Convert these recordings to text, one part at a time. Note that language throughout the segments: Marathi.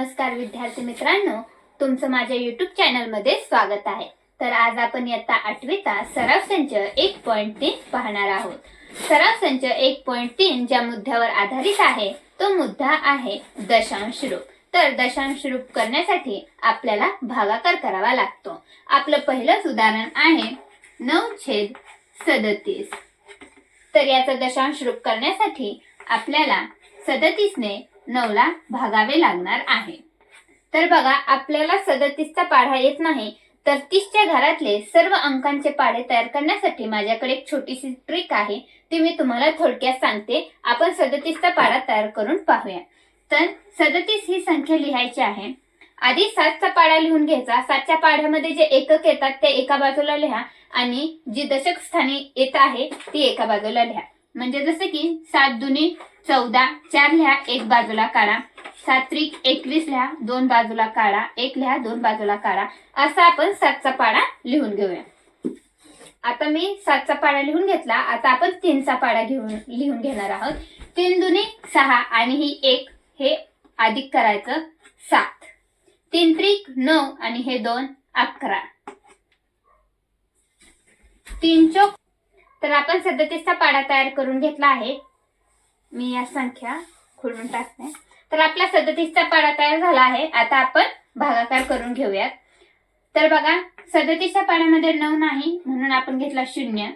नमस्कार विद्यार्थी मित्रांनो तुमचं माझ्या युट्यूब चॅनलमध्ये स्वागत आहे. तर आज आपण इयत्ता आठवीचा सराव संच एक पॉईंट तीन पाहणार आहोत. सराव संच एक पॉईंट तीन ज्या मुद्द्यावर आधारित आहे तो मुद्दा आहे दशांश रूप. तर दशांश रूप करण्यासाठी आपल्याला भागाकार करावा लागतो. आपलं पहिलंच उदाहरण आहे नऊ छेद सदतीस. तर याचं दशांश रूप करण्यासाठी आपल्याला सदतीसने नऊला भागावे लागणार आहे. तर बघा आपल्याला सदतीसचा पाढा येत नाही तर तीसच्या घरातले सर्व अंकांचे पाढे तयार करण्यासाठी माझ्याकडे एक छोटीशी ट्रिक आहे ती मी तुम्हाला थोडक्यात सांगते. आपण सदतीसचा पाढा तयार करून पाहूया. तर सदतीस ही संख्या लिहायची आहे. आधी सातचा पाढा लिहून घ्यायचा. सातच्या पाढ्यामध्ये जे एकक येतात ते एका बाजूला लिहा आणि जी दशक स्थानी येत आहे ती एका बाजूला लिहा. म्हणजे जसं की सात दुनी चौदा चार लिहा एक बाजूला काढा. सात त्रिक एकवीस लिहा दोन बाजूला काढा. एक लिहा दोन बाजूला काढा. असा आपण सातचा पाडा लिहून घेऊया. आता मी सातचा पाडा लिहून घेतला. आता आपण तीनचा पाडा घेऊन लिहून घेणार आहोत. तीन दुनी सहा आणि ही एक हे अधिक करायचं सात. तीन त्रिक नऊ आणि हे दोन अकरा. तीन चोक तर आपण सदतीसचा पाडा तयार करून घेतला आहे. मी या संख्या खोडून टाकते. तर आपला सदतीसचा पाडा तयार झाला आहे. आता आपण भागाकार करून घेऊयात. तर बघा सदतीसच्या पाड्यामध्ये नऊ नाही म्हणून आपण घेतला शून्य.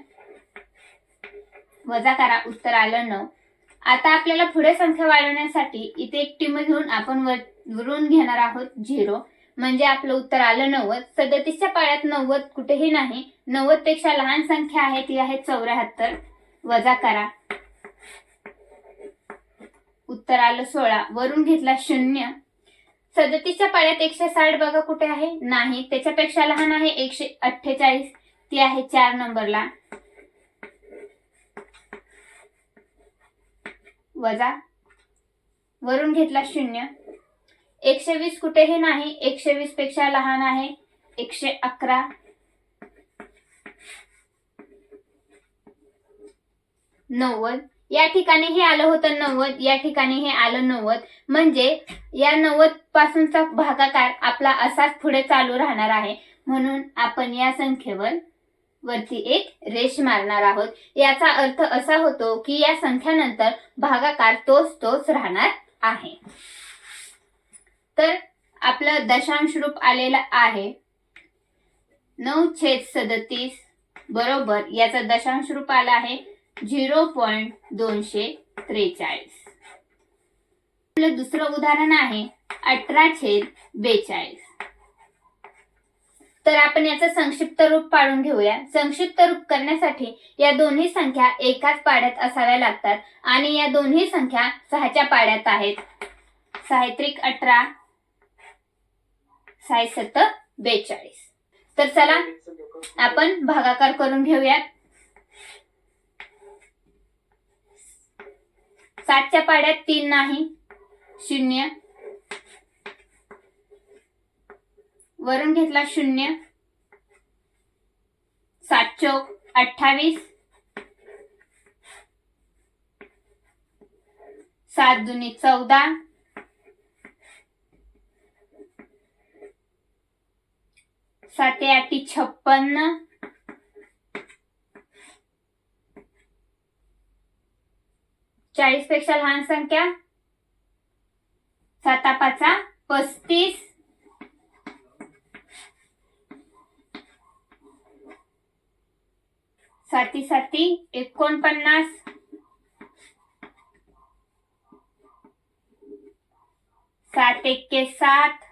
वजा करा उत्तर आलं नऊ. आता आपल्याला पुढे संख्या वाढवण्यासाठी इथे एक टीम घेऊन आपण वरून घेणार आहोत झिरो. म्हणजे आपलं उत्तर आलं नव्वद. सदतीसच्या पाड्यात नव्वद कुठेही नाही. नव्वदपेक्षा लहान संख्या आहे ती आहे चौऱ्याहत्तर. वजा करा. उत्तर आलं सोळा. वरून घेतला शून्य. सदतीसच्या पाड्यात एकशे साठ बघा कुठे आहे? नाही. त्याच्यापेक्षा लहान आहे एकशे अठ्ठेचाळीस. ती आहे चार नंबरला. वजा. वरून घेतला शून्य. एकशे वीस कुठेही नाही. एकशे वीसपेक्षा लहान आहे एकशे अकरा. नव्वद. या ठिकाणी हे आलं होतं नव्वद या ठिकाणी हे आलं नव्वद. म्हणजे या नव्वद पासूनचा भागाकार आपला असाच पुढे चालू राहणार आहे. म्हणून आपण या संख्येवर वरती एक रेष मारणार आहोत. याचा अर्थ असा होतो की या संख्यानंतर भागाकार तोच तोच राहणार आहे. तर आपलं दशांश रूप आलेलं आहे. नऊ छेद सदतीस बरोबर याचा दशांश रूप आला आहे. झिरो पॉईंट दोनशे त्रेचाळीस. आपलं दुसरं उदाहरण आहे अठरा छेद बेचाळीस. तर आपण याचं संक्षिप्त रूप पाडून घेऊया. संक्षिप्त रूप करण्यासाठी या दोन्ही संख्या एकाच पाड्यात असाव्या लागतात आणि या दोन्ही संख्या सहाच्या पाड्यात आहेत. साहित्रिक अठरा साय सत्त बेचाळीस. तर चला आपण भागाकार करून घेऊयात. सातच्या पाड्यात तीन नाही. शून्य. वरून घेतला शून्य. सात चौक अठ्ठावीस. सात दुनी चौदा. साते आठी छप्पन्न. चाळीस पेक्षा लहान संख्या? साता पाचा पस्तीस. साती साती एकोणपन्नास. सात एक सात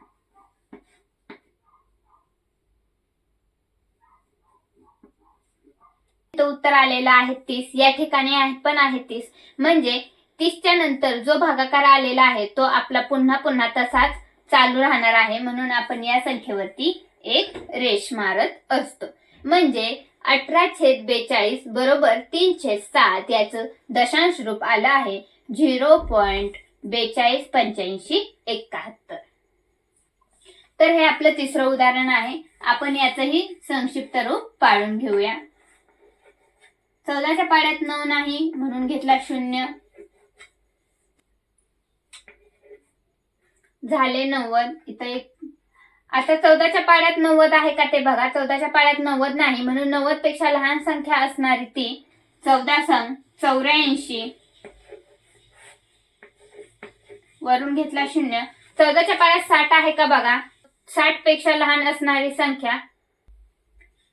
तो उत्तर आलेला आहे तीस या ठिकाणी आहे पण आहे तीस. म्हणजे तीसच्या नंतर जो भागाकार आलेला आहे तो आपला पुन्हा पुन्हा तसाच चालू राहणार आहे. म्हणून आपण या संख्येवरती एक रेष मारत असतो. म्हणजे अठरा छेद बेचाळीस बरोबर तीन छेद सात याचं दशांश रूप आलं आहे. झिरो पॉइंट बेचाळीस पंच्याऐंशी एकाहत्तर. तर हे आपलं तिसरं उदाहरण आहे. आपण याचंही संक्षिप्त रूप पाळून घेऊया. चौदाच्या पाड्यात नऊ नाही म्हणून घेतला शून्य. झाले नव्वद. इथं एक आता चौदाच्या पाड्यात नव्वद आहे का ते बघा. चौदाच्या पाड्यात नव्वद नाही म्हणून नव्वदपेक्षा लहान संख्या असणारी ती चौदा संघ चौऱ्याऐंशी. वरून घेतला शून्य. चौदाच्या पाड्यात साठ आहे का बघा. साठपेक्षा लहान असणारी संख्या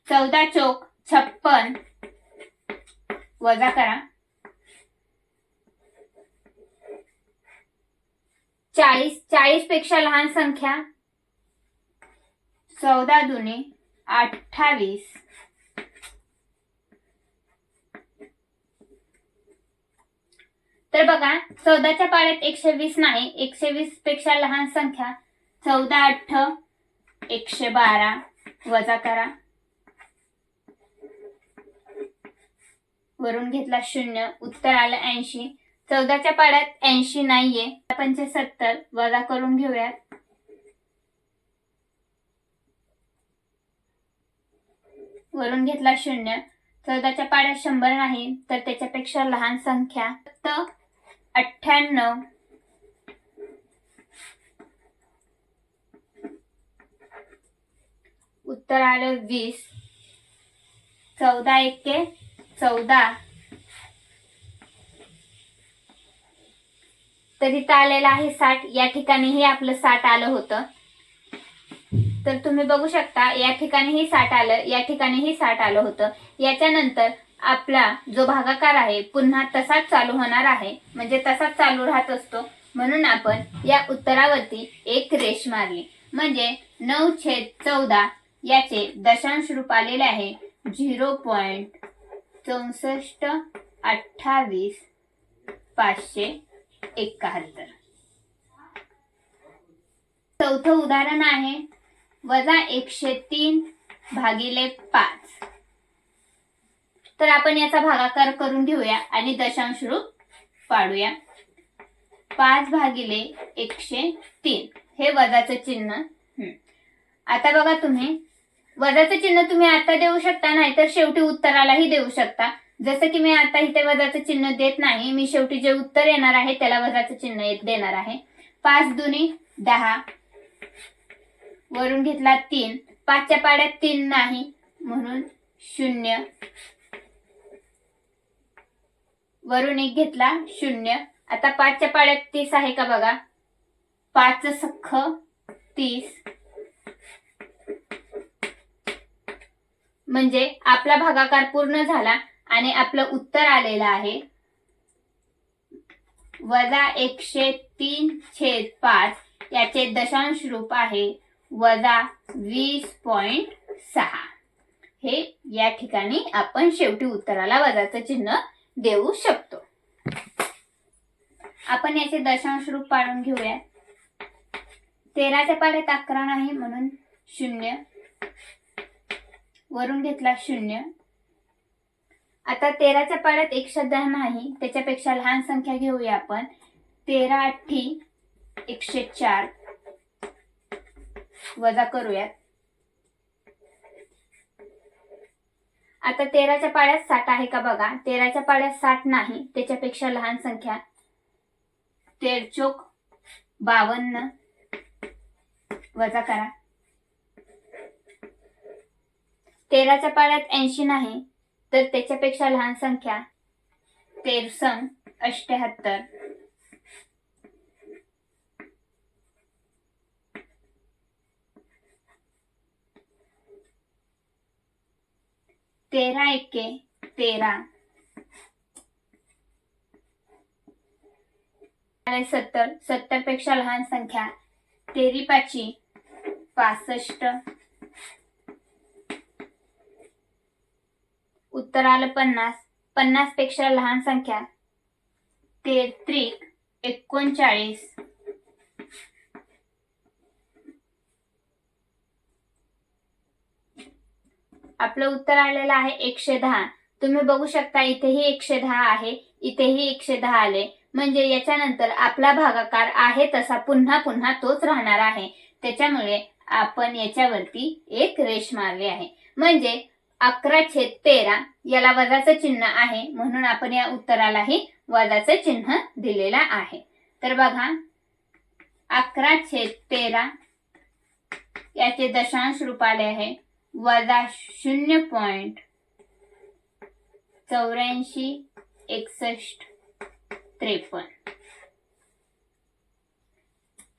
चौदा चौक छप्पन. वजा करा. चाळीस चाळीसपेक्षा लहान संख्या. चौदा दुने अठ्ठावीस. तर बघा चौदाच्या पाड्यात एकशे वीस नाही एकशे वीसपेक्षा लहान संख्या. चौदा अठ्ठ एकशे बारा. वजा करा. वरून घेतला शून्य उत्तर आलं ऐंशी. चौदाच्या पाड्यात ऐंशी नाहीये. पंचे सत्तर वजा करून घेऊयात. वरून घेतला शून्य. चौदाच्या पाड्यात शंभर नाही तर त्याच्यापेक्षा लहान संख्या फक्त अठ्ठ्याण्णव. उत्तर आलं वीस. चौदा एके. चौदा. तर इथं आलेलं आहे साठ. या ठिकाणीही आपलं साठ आलं होतं. तर तुम्ही बघू शकता या ठिकाणीही साठ आलं या ठिकाणीही साठ आलं होतं. याच्यानंतर आपला जो भागाकार आहे पुन्हा तसाच चालू होणार आहे. म्हणजे तसाच चालू राहत असतो. म्हणून आपण या उत्तरावरती एक रेष मारली. म्हणजे नऊ छेद चौदा याचे दशांश रूप आलेले आहे. झिरो पॉईंट चौसष्ट अठ्ठावीस पाचशे एकाहत्तर. चौथं उदाहरण आहे. वजा एकशे तीन भागिले पाच. तर आपण याचा भागाकार करून घेऊया आणि दशांश रूप पाडूया. पाच भागिले एकशे तीन. हे वजाचं चिन्ह. आता बघा तुम्ही. वजाचं चिन्ह तुम्ही आता देऊ शकता नाहीतर शेवटी उत्तरालाही देऊ शकता. जसं की मी आता इथे वजाचं चिन्ह देत नाही मी शेवटी जे उत्तर येणार आहे त्याला वजाचं चिन्ह येत- देणार आहे. पाच दुनी दहा वरून घेतला तीन. पाचच्या पाड्यात तीन नाही म्हणून शून्य. वरून एक घेतला शून्य. आता पाचच्या पाड्यात तीस आहे का बघा? पाच सख्ख तीस. म्हणजे आपला भागाकार पूर्ण झाला आणि आपलं उत्तर आलेलं आहे. वजा एकशे तीन छेद पाच याचे दशांश रूप आहे. वजा वीस पॉइंट सहा. हे या ठिकाणी आपण शेवटी उत्तराला वजाचं चिन्ह देऊ शकतो. आपण याचे दशांश रूप पाडून घेऊया. तेराच्या पाड्यात अकरा नाही म्हणून शून्य. वरून घेतला शून्य. आता तेराच्या पाड्यात एकशे दहा नाही त्याच्यापेक्षा लहान संख्या घेऊया आपण. तेरा अठ्ठी एकशे चार. वजा करूयात. आता तेराच्या पाड्यात साठ आहे का बघा. तेराच्या पाड्यात साठ नाही त्याच्यापेक्षा लहान संख्या. तेरचोक बावन्न. वजा करा. तेराच्या पाड्यात ऐंशी नाही तर त्याच्यापेक्षा लहान संख्या तेरसंग अष्ट्याहत्तर तेरा एके तेरा. आणि सत्तर सत्तरपेक्षा लहान संख्या तेरी पाची पासष्ट. उत्तर आलं पन्नास. पन्नासपेक्षा लहान संख्या. तेत्रिक एकोणचाळीस. आपलं उत्तर आलेलं आहे एकशे दहा. तुम्ही बघू शकता इथेही एकशे दहा आहे इथेही एकशे दहा आले. म्हणजे याच्यानंतर आपला भागाकार आहे तसा पुन्हा पुन्हा तोच राहणार आहे. त्याच्यामुळे आपण याच्यावरती एक रेष मारली आहे. म्हणजे अकरा छेद तेरा याला वजाचं चिन्ह आहे. म्हणून आपण या उत्तरालाही वजाचं चिन्ह दिलेलं आहे. तर बघा अकरा छेद तेरा याचे दशांश रूपाले आहे. वजा शून्य पॉइंट चौऱ्याऐंशी एकसष्ट त्रेपन्न.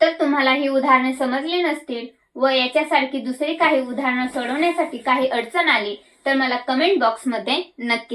तर तुम्हाला ही उदाहरणे समजली नसतील व याच्यासारखी दुसरी काही उदाहरणं सोडवण्यासाठी काही अडचण आली तर मला कमेंट बॉक्समध्ये नक्की